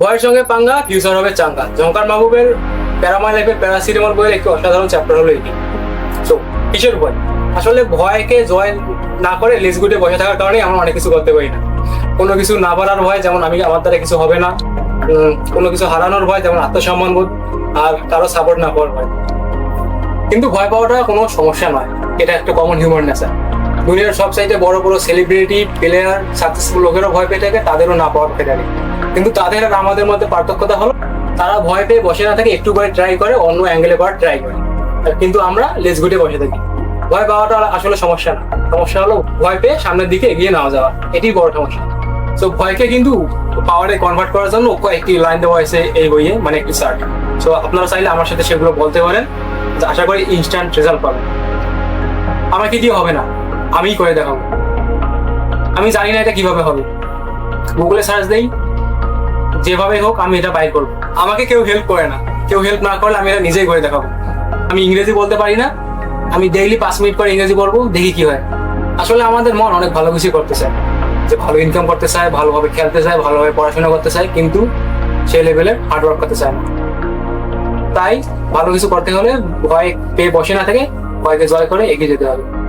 ভয়ের সঙ্গে পাঙ্গা ফিউচার হবে চাঙ্গা। জঙ্কার মাহবুবের প্যারামাই লাইফের প্যারাসিটামল বইয়ের একটি অসাধারণ চ্যাপ্টার হলো এটি। তো কিসের ভয়? আসলে ভয়কে জয় না করে লেজগুটে বসে থাকার কারণে আমরা অনেক কিছু করতে পারি না। কোনো কিছু না পারার ভয় যেমন আমি, আমার দ্বারা কিছু হবে না। কোনো কিছু হারানোর ভয় যেমন আত্মসম্মান বোধ আর কারও সাপোর্ট না পাওয়ার ভয়। কিন্তু ভয় পাওয়াটা কোনো সমস্যা নয়। এটা একটা কমন হিউম্যান নেচার দুনিয়ার সব সাইডে বড় বড় সেলিব্রিটি প্লেয়ার সাকসেসফুল লোকেরও ভয় পেয়ে থাকে, তাদেরও না পাওয়ার পেয়ে থাকে। কিন্তু তাদের আর আমাদের মধ্যে পার্থক্যটা হলো, তারা ভয় পেয়ে বসে না থাকে একটু করে ট্রাই করে, অন্য অ্যাঙ্গেলে করার ট্রাই করে। কিন্তু আমরা লেজ গুটে বসে থাকি। ভয় পাওয়াটা আসলে সমস্যা না। সমস্যা হলো ভয় পেয়ে সামনের দিকে এগিয়ে নেওয়া যাওয়া। এটাই বড় সমস্যা। তো ভয়কে কিন্তু পাওয়ারে কনভার্ট করার জন্য একটি লাইন দেওয়া হয়েছে এই বইয়ে মানে একটি সার্ট সো আপনারা চাইলে আমার সাথে সেগুলো বলতে পারেন। আশা করি ইনস্ট্যান্ট রেজাল্ট পাবেন। আমাকে দিয়ে হবে না। আমিই করে দেখাবো। আমি জানি না এটা কীভাবে হবে। গুগলে সার্চ দেই। যেভাবে হোক আমি এটা বাই করব। আমাকে কেউ হেল্প করে না। কেউ হেল্প না করলে আমি এটা নিজেই করে দেখাবো। আমি ইংরেজি বলতে পারি না। আমি ডেইলি পাঁচ মিনিট করে ইংরেজি পড়ব দেখি কি হয়। আসলে আমাদের মন অনেক ভালো কিছু করতে চায়। যে ভালো ইনকাম করতে চায়, ভালোভাবে খেলতে চায়, ভালোভাবে পড়াশোনা করতে চায়, কিন্তু সে লেভেলে হার্ডওয়ার্ক করতে চায় না। তাই ভালো কিছু করতে হলে ভয় পেয়ে বসে না থেকে ভয়কে জয় করে এগিয়ে যেতে হবে।